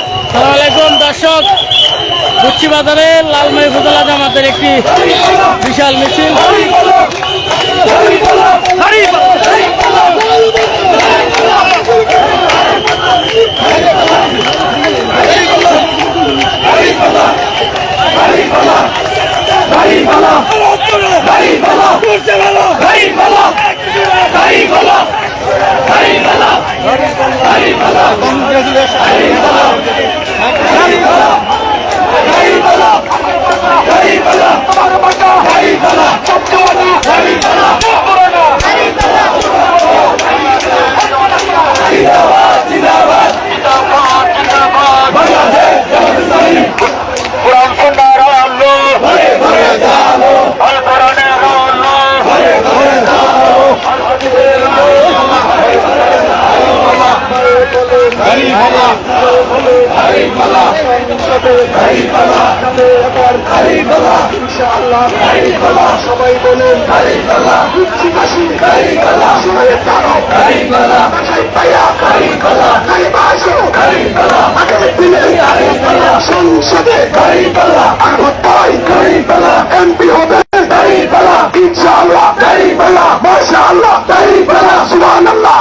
আসসালামাইকুম দর্শক। বুচ্ছি বাজারে লালমাই উপজেলা জামাতের একটি বিশাল মিছিল। সবাই বলেন সংসদে এমপি হবে ইনশাআল্লাহ মাশাআল্লাহ সুবহানাল্লাহ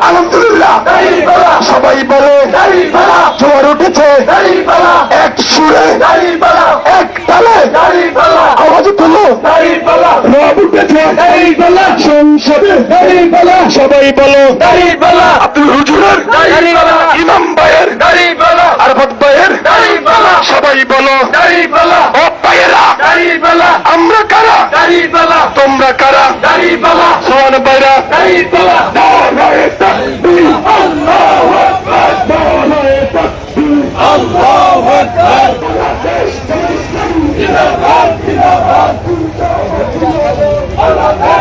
আলহামদুলিল্লাহ সবাই বলে জোয়ার উঠেছে এক সুরে এক তালে আওয়াজ তুলো রব উঠেছে সংসদে সবাই বলো আব্দুল হুজুরের ইমাম ভাইয়ের আরফত ভাইয়ের সবাই বলো ও ভাইয়েরা আমরা কারা তোমরা কারা সোহান ভাইরা Hallelujah!